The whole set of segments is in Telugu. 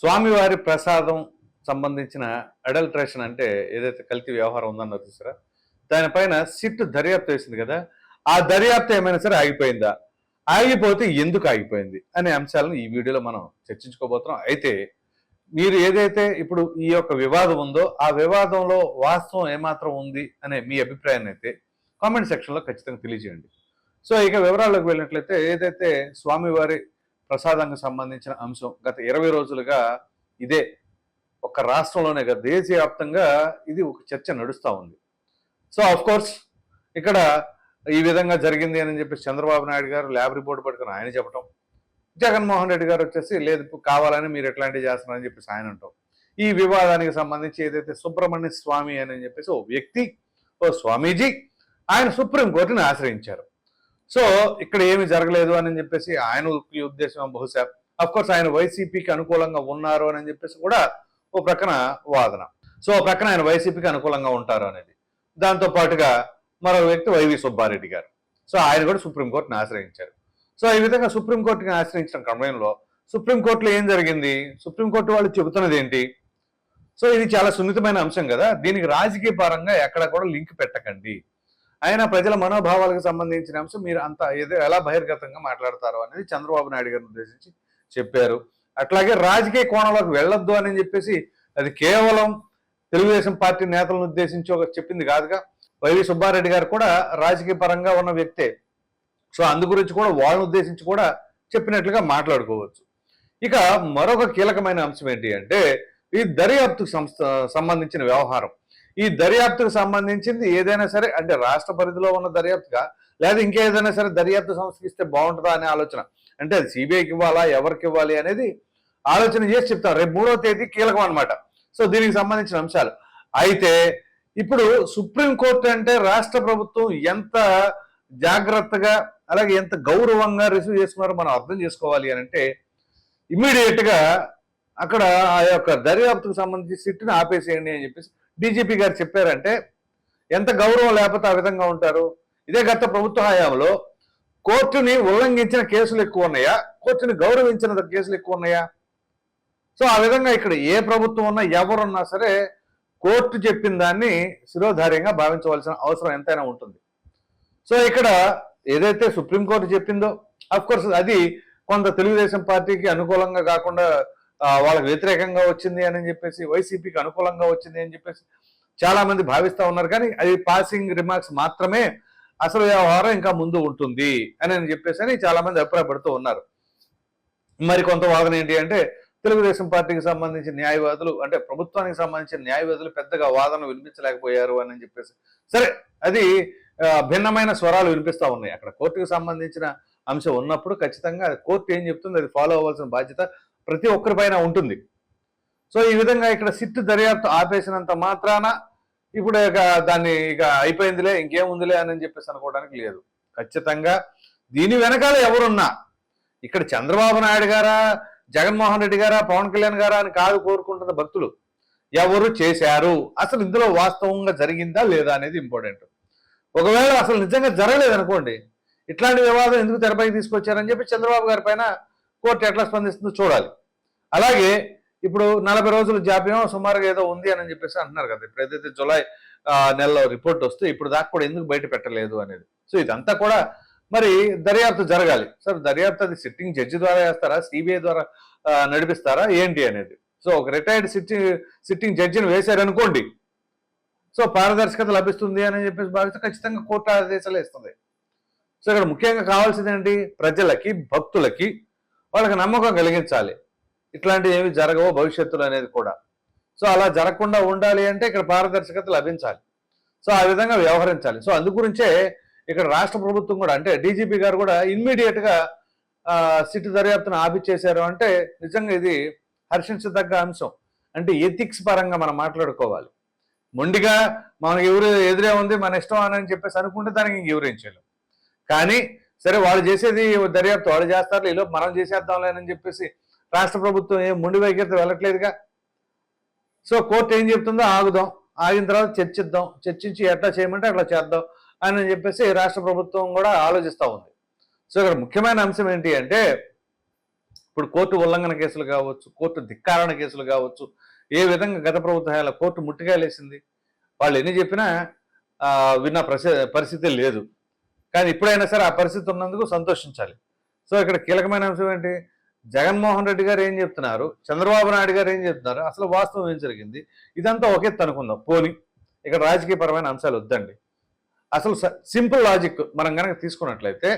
స్వామివారి ప్రసాదం సంబంధించిన అడల్ట్రేషన్ అంటే ఏదైతే కల్తీ వ్యవహారం ఉందన్నారు చూసారా? దానిపైన సిట్ దర్యాప్తు వేసింది కదా ఆ దర్యాప్తు ఏమైనా సరే ఆగిపోయిందా? ఆగిపోతే ఎందుకు ఆగిపోయింది అనే అంశాలను ఈ వీడియోలో మనం చర్చించుకోబోతున్నాం. అయితే మీరు ఏదైతే ఇప్పుడు ఈ యొక్క వివాదం ఉందో ఆ వివాదంలో వాస్తవం ఏమాత్రం ఉంది అనే మీ అభిప్రాయాన్ని అయితే కామెంట్ సెక్షన్లో ఖచ్చితంగా తెలియజేయండి. సో ఇక వివరాల్లోకి వెళ్ళినట్లయితే ఏదైతే స్వామివారి ప్రసాదానికి సంబంధించిన అంశం. గత ఇరవై రోజులుగా ఇదే ఒక రాష్ట్రంలోనే కాదు దేశవ్యాప్తంగా ఇది ఒక చర్చ నడుస్తూ ఉంది. సో ఆఫ్ కోర్స్ ఇక్కడ ఈ విధంగా జరిగింది అని చెప్పి చంద్రబాబు నాయుడు గారు ల్యాబ్ రిపోర్ట్ పట్టుకుని ఆయన చెప్పటం. జగన్మోహన్ రెడ్డి గారు వచ్చేసి లేదు కావాలని మీరు ఎట్లాంటివి చేస్తున్నారని చెప్పేసి ఆయన అంటాం. ఈ వివాదానికి సంబంధించి ఏదైతే సుబ్రహ్మణ్య స్వామి అని చెప్పేసి ఓ వ్యక్తి ఓ స్వామీజీ ఆయన సుప్రీంకోర్టుని ఆశ్రయించారు. సో ఇక్కడ ఏమి జరగలేదు అని చెప్పేసి ఆయన ఉద్దేశం బహుశా అఫ్ కోర్స్ ఆయన వైసీపీకి అనుకూలంగా ఉన్నారు అని చెప్పేసి కూడా ఓ ప్రక్కన వాదన. సో ఓ ప్రక్కన ఆయన వైసీపీకి అనుకూలంగా ఉంటారు అనేది. దాంతో పాటుగా మరో వ్యక్తి వైవి సుబ్బారెడ్డి గారు. సో ఆయన కూడా సుప్రీంకోర్టుని ఆశ్రయించారు. సో ఈ విధంగా సుప్రీంకోర్టుని ఆశ్రయించిన క్రమంలో సుప్రీంకోర్టులో ఏం జరిగింది? సుప్రీంకోర్టు వాళ్ళు చెబుతున్నది ఏంటి? సో ఇది చాలా సున్నితమైన అంశం కదా. దీనికి రాజకీయ పరంగా ఎక్కడ కూడా లింక్ పెట్టకండి. అయినా ప్రజల మనోభావాలకు సంబంధించిన అంశం మీరు అంత ఏదో ఎలా బహిర్గతంగా మాట్లాడతారు అనేది చంద్రబాబు నాయుడు గారిని ఉద్దేశించి చెప్పారు. అట్లాగే రాజకీయ కోణంలోకి వెళ్ళొద్దు అని చెప్పేసి అది కేవలం తెలుగుదేశం పార్టీ నేతలను ఉద్దేశించి ఒక చెప్పింది కాదుగా. వైవి సుబ్బారెడ్డి గారు కూడా రాజకీయ పరంగా ఉన్న వ్యక్తే. సో అందు గురించి కూడా వాళ్ళని ఉద్దేశించి కూడా చెప్పినట్లుగా మాట్లాడుకోవచ్చు. ఇక మరొక కీలకమైన అంశం ఏంటి అంటే ఈ దర్యాప్తుకు సంస్థ సంబంధించిన వ్యవహారం. ఈ దర్యాప్తుకు సంబంధించింది ఏదైనా సరే అంటే రాష్ట్ర పరిధిలో ఉన్న దర్యాప్తుగా లేదా ఇంకేదైనా సరే దర్యాప్తు సంస్థకి ఇస్తే బాగుంటుందా అనే ఆలోచన? అంటే అది సిబిఐకి ఇవ్వాలా ఎవరికి ఇవ్వాలి అనేది ఆలోచన చేసి చెప్తాం రేపు మూడో తేదీ కీలకం అనమాట సో దీనికి సంబంధించిన అంశాలు. అయితే ఇప్పుడు సుప్రీంకోర్టు అంటే రాష్ట్ర ప్రభుత్వం ఎంత జాగ్రత్తగా అలాగే ఎంత గౌరవంగా రిసీవ్ చేసుకున్నారో మనం అర్థం చేసుకోవాలి అని అంటే ఇమ్మీడియట్గా అక్కడ ఆ యొక్క దర్యాప్తుకు సంబంధించి సిట్ని ఆపేసేయండి అని చెప్పేసి డీజీపీ గారు చెప్పారంటే ఎంత గౌరవం లేకపోతే ఆ విధంగా ఉంటారు? ఇదే గత ప్రభుత్వ హయాంలో కోర్టుని ఉల్లంఘించిన కేసులు ఎక్కువ ఉన్నాయా? కోర్టుని గౌరవించిన కేసులు ఎక్కువ ఉన్నాయా? సో ఆ విధంగా ఇక్కడ ఏ ప్రభుత్వం ఉన్నా ఎవరున్నా సరే కోర్టు చెప్పిన దాన్ని శిరోధార్యంగా భావించవలసిన అవసరం ఎంతైనా ఉంటుంది. సో ఇక్కడ ఏదైతే సుప్రీంకోర్టు చెప్పిందో అఫ్కోర్స్ అది కొంత తెలుగుదేశం పార్టీకి అనుకూలంగా కాకుండా వాళ్ళకి వ్యతిరేకంగా వచ్చింది అని చెప్పేసి వైసీపీకి అనుకూలంగా వచ్చింది అని చెప్పేసి చాలా మంది భావిస్తూ ఉన్నారు. కానీ అది పాసింగ్ రిమార్క్స్ మాత్రమే అసలు వ్యవహారం ఇంకా ముందు ఉంటుంది అని అని చెప్పేసి అని చాలా మంది అభిప్రాయపడుతూ ఉన్నారు. మరి కొంత వాదన ఏంటి అంటే తెలుగుదేశం పార్టీకి సంబంధించిన న్యాయవాదులు అంటే ప్రభుత్వానికి సంబంధించిన న్యాయవాదులు పెద్దగా వాదన వినిపించలేకపోయారు అని చెప్పేసి. సరే అది భిన్నమైన స్వరాలు వినిపిస్తూ ఉన్నాయి. అక్కడ కోర్టుకు సంబంధించిన అంశం ఉన్నప్పుడు ఖచ్చితంగా కోర్టు ఏం చెప్తుంది? అది ఫాలో అవ్వాల్సిన బాధ్యత ప్రతి ఒక్కరిపైన ఉంటుంది. సో ఈ విధంగా ఇక్కడ సిట్ దర్యాప్తు ఆపేసినంత మాత్రాన ఇప్పుడు ఇక దాన్ని ఇక అయిపోయిందిలే ఇంకేముందిలే అని చెప్పేసి అనుకోవడానికి లేదు. ఖచ్చితంగా దీని వెనకాల ఎవరున్నా ఇక్కడ చంద్రబాబు నాయుడు గారా జగన్మోహన్ రెడ్డి గారా పవన్ కళ్యాణ్ గారా అని కాదు కోరుకుంటున్న భక్తులు ఎవరు చేశారు? అసలు ఇందులో వాస్తవంగా జరిగిందా లేదా అనేది ఇంపార్టెంట్. ఒకవేళ అసలు నిజంగా జరగలేదు అనుకోండి ఇట్లాంటి వివాదం ఎందుకు తెరపైకి తీసుకొచ్చారని చెప్పి చంద్రబాబు గారి పైన కోర్టు ఎట్లా స్పందిస్తుందో చూడాలి. అలాగే ఇప్పుడు నలభై రోజులు జాప్యం సుమారుగా ఏదో ఉంది అని చెప్పేసి అంటున్నారు కదా. ఇప్పుడు ఏదైతే జులై నెలలో రిపోర్ట్ వస్తే ఇప్పుడు దాకా కూడా ఎందుకు బయట పెట్టలేదు అనేది. సో ఇదంతా కూడా మరి దర్యాప్తు జరగాలి. సార్ దర్యాప్తు అది సిట్టింగ్ జడ్జి ద్వారా వేస్తారా సిబిఐ ద్వారా నడిపిస్తారా? ఏంటి అనేది. సో ఒక రిటైర్డ్ సిట్టింగ్ సిట్టింగ్ జడ్జిని వేశారనుకోండి. సో పారదర్శకత లభిస్తుంది అని చెప్పేసి భావిస్తే ఖచ్చితంగా కోర్టు ఆదేశాలు ఇస్తుంది సో ఇక్కడ ముఖ్యంగా కావాల్సింది ఏంటి? ప్రజలకి భక్తులకి వాళ్ళకి నమ్మకం కలిగించాలి. ఇట్లాంటివి ఏమి జరగవు భవిష్యత్తులో అనేది కూడా. సో అలా జరగకుండా ఉండాలి అంటే ఇక్కడ పారదర్శకత లభించాలి. సో ఆ విధంగా వ్యవహరించాలి. సో అందు గురించే ఇక్కడ రాష్ట్ర ప్రభుత్వం కూడా అంటే డీజీపీ గారు కూడా ఇమ్మీడియట్గా సిట్ దర్యాప్తును ఆపిచ్చేశారు అంటే నిజంగా ఇది హర్షించదగ్గ అంశం. అంటే ఎథిక్స్ పరంగా మనం మాట్లాడుకోవాలి. మొండిగా మనకి ఎవరు ఎదురే ఉంది మన ఇష్టం అని చెప్పేసి అనుకుంటే దానికి ఇంక ఎవరేం చేయలేం. కానీ సరే వాళ్ళు చేసేది దర్యాప్తు వాళ్ళు చేస్తారు ఈలోపు మనం చేసేద్దాంలేనని చెప్పేసి రాష్ట్ర ప్రభుత్వం ఏం ముండి వైఖరితో వెళ్ళట్లేదుగా? సో కోర్టు ఏం చెప్తుందో ఆగుదాం. ఆగిన తర్వాత చర్చిద్దాం. చర్చించి ఎట్లా చేయమంటే అట్లా చేద్దాం అని చెప్పేసి రాష్ట్ర ప్రభుత్వం కూడా ఆలోచిస్తూ ఉంది. సో ఇక్కడ ముఖ్యమైన అంశం ఏంటి అంటే ఇప్పుడు కోర్టు ఉల్లంఘన కేసులు కావచ్చు కోర్టు ధిక్కారణ కేసులు కావచ్చు ఏ విధంగా గత ప్రభుత్వాల కోర్టు ముట్టికాయలేసింది వాళ్ళు ఎన్ని చెప్పినా విన్న ప్రసి పరిస్థితి లేదు. కానీ ఇప్పుడైనా సరే ఆ పరిస్థితి ఉన్నందుకు సంతోషించాలి. సో ఇక్కడ కీలకమైన అంశం ఏంటి? జగన్మోహన్ రెడ్డి గారు ఏం చెప్తున్నారు? చంద్రబాబు నాయుడు గారు ఏం చెప్తున్నారు? అసలు వాస్తవం ఏం జరిగింది? ఇదంతా ఒకే అనుకుందాం. పోని ఇక్కడ రాజకీయపరమైన అంశాలు వద్దండి. అసలు సింపుల్ లాజిక్ మనం కనుక తీసుకున్నట్లయితే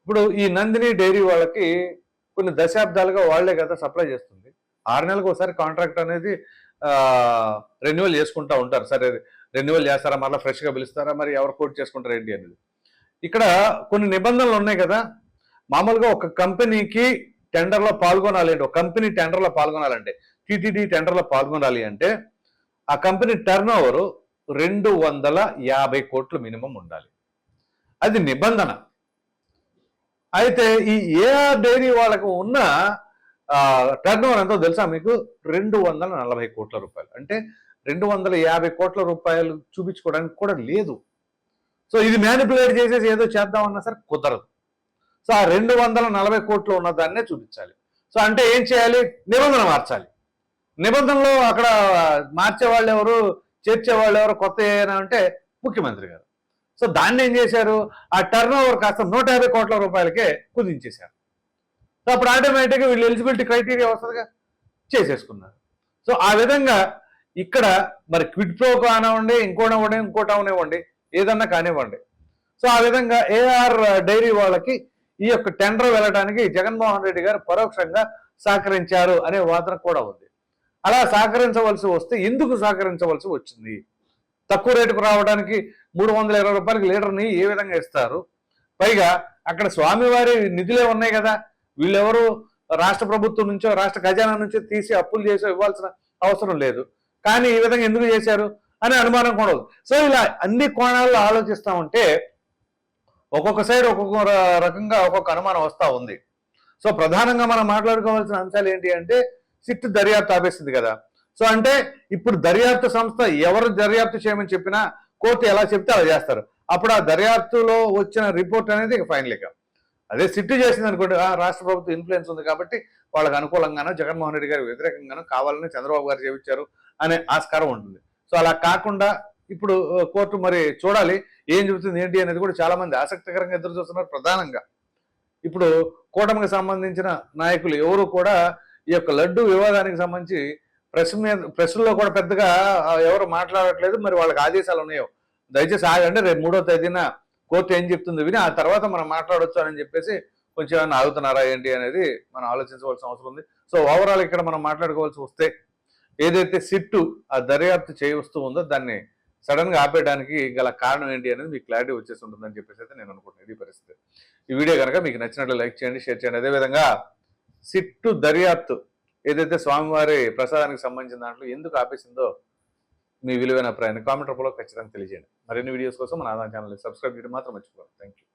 ఇప్పుడు ఈ నందిని డైరీ వాళ్ళకి కొన్ని దశాబ్దాలుగా వాళ్ళే కదా సప్లై చేస్తుంది. ఆరు నెలలకు ఒకసారి కాంట్రాక్ట్ అనేది రెన్యువల్ చేసుకుంటా ఉంటారు. సరే రెన్యువల్ చేస్తారా? మళ్ళీ ఫ్రెష్గా పిలుస్తారా? మరి ఎవరు కోట్ చేసుకుంటారు ఏంటి అనేది. ఇక్కడ కొన్ని నిబంధనలు ఉన్నాయి కదా. మామూలుగా ఒక కంపెనీకి టెండర్లో పాల్గొనాలి అంటే ఒక కంపెనీ టెండర్లో పాల్గొనాలంటే టీటీడీ టెండర్లో పాల్గొనాలి అంటే ఆ కంపెనీ టర్న్ ఓవర్ రెండు వందల యాభై కోట్లు మినిమం ఉండాలి. అది నిబంధన. అయితే ఈ ఏఆర్ డైరీ వాళ్ళకు ఉన్న టర్న్ ఓవర్ ఎంతో తెలుసా మీకు? రెండు వందల నలభై కోట్ల రూపాయలు. అంటే రెండు వందల యాభై కోట్ల రూపాయలు చూపించుకోవడానికి కూడా లేదు. సో ఇది మ్యానిపులేట్ చేసేసి ఏదో చేద్దామన్నా సరే కుదరదు. సో ఆ రెండు వందల నలభై కోట్లు ఉన్న దాన్నే చూపించాలి. సో అంటే ఏం చేయాలి? నిబంధన మార్చాలి. నిబంధనలు అక్కడ మార్చే వాళ్ళు ఎవరు చేర్చే వాళ్ళు ఎవరు కొత్త ఏమైనా అంటే ముఖ్యమంత్రి గారు. సో దాన్ని ఏం చేశారు? ఆ టర్న్ ఓవర్ కాస్త నూట యాభై కోట్ల రూపాయలకే కుదించేశారు. సో అప్పుడు ఆటోమేటిక్గా వీళ్ళు ఎలిజిబిలిటీ క్రైటీరియా వస్తుందిగా? చేసేసుకున్నారు. సో ఆ విధంగా ఇక్కడ మరి క్విడ్ ప్రో కానివ్వండి ఇంకోటి అవ్వండి ఇంకోటి అవనివ్వండి ఏదన్నా కానివ్వండి. సో ఆ విధంగా ఏఆర్ డైరీ వాళ్ళకి ఈ యొక్క టెండర్ వెళ్ళడానికి జగన్మోహన్ రెడ్డి గారు పరోక్షంగా సహకరించారు అనే వాదన కూడా ఉంది. అలా సహకరించవలసి వస్తే ఎందుకు సహకరించవలసి వచ్చింది? తక్కువ రేటుకు రావడానికి మూడు వందల ఇరవై రూపాయలకి లీటర్ని ఏ విధంగా ఇస్తారు? పైగా అక్కడ స్వామివారి నిధులే ఉన్నాయి కదా. వీళ్ళెవరు రాష్ట్ర ప్రభుత్వం నుంచో రాష్ట్ర ఖజానా నుంచో తీసి అప్పులు చేసో ఇవ్వాల్సిన అవసరం లేదు. కానీ ఈ విధంగా ఎందుకు చేశారు? అనే అనుమానం కూడా సో ఇలా అన్ని కోణాల్లో ఆలోచిస్తా ఉంటే ఒక్కొక్క సైడ్ ఒక్కొక్క రకంగా ఒక్కొక్క అనుమానం వస్తూ ఉంది. సో ప్రధానంగా మనం మాట్లాడుకోవాల్సిన అంశాలు ఏంటి అంటే సిట్ దర్యాప్తు ఆపేసింది కదా. సో అంటే ఇప్పుడు దర్యాప్తు సంస్థ ఎవరు దర్యాప్తు చేయమని చెప్పినా కోర్టు ఎలా చెప్తే అలా చేస్తారు. అప్పుడు ఆ దర్యాప్తులో వచ్చిన రిపోర్ట్ అనేది ఇక ఫైనల్ ఇక. అదే సిట్టు చేసింది అనుకోండి రాష్ట్ర ప్రభుత్వం ఇన్ఫ్లుయెన్స్ ఉంది కాబట్టి వాళ్ళకి అనుకూలంగానో జగన్మోహన్ రెడ్డి గారికి వ్యతిరేకంగానో కావాలని చంద్రబాబు గారు చేయించారు అనే ఆస్కారం ఉంటుంది. సో అలా కాకుండా ఇప్పుడు కోర్టు మరి చూడాలి ఏం చెబుతుంది ఏంటి అనేది కూడా చాలా మంది ఆసక్తికరంగా ఎదురు చూస్తున్నారు ప్రధానంగా. ఇప్పుడు కూటమికి సంబంధించిన నాయకులు ఎవరు కూడా ఈ యొక్క లడ్డు వివాదానికి సంబంధించి ప్రెస్ మీద ప్రెస్లో కూడా పెద్దగా ఎవరు మాట్లాడట్లేదు మరి వాళ్ళకి ఆదేశాలు ఉన్నాయో. దయచేసి ఆగండి రేపు మూడో తేదీన కోర్టు ఏం చెప్తుంది విని ఆ తర్వాత మనం మాట్లాడొచ్చు అని చెప్పేసి కొంచెం ఏమైనా ఆగుతున్నారా ఏంటి అనేది మనం ఆలోచించవలసిన అవసరం ఉంది. సో ఓవరాల్ ఇక్కడ మనం మాట్లాడుకోవాల్సి వస్తే ఏదైతే సిట్టు ఆ దర్యాప్తు చేయవస్తూ ఉందో దాన్ని సడన్గా ఆపేయడానికి గల కారణం ఏంటి అనేది మీకు క్లారిటీ వచ్చేసి ఉంటుందని చెప్పేసి అయితే నేను అనుకుంటున్నాను. ఇది పరిస్థితి. ఈ వీడియో కనుక మీకు నచ్చినట్లు లైక్ చేయండి షేర్ చేయండి. అదేవిధంగా సిట్టు దర్యాప్తు ఏదైతే స్వామివారి ప్రసాదానికి సంబంధించిన దాంట్లో ఎందుకు ఆపేసిందో మీ విలువైన అభిప్రాయాన్ని కామెంట్ రూపంలో ఖచ్చితంగా తెలియజేయండి. మరిన్ని వీడియోస్ కోసం మన ఆదాయం ఛానల్ని సబ్స్క్రైబ్ చేయడం మాత్రం మర్చిపోవాలి థ్యాంక్ యూ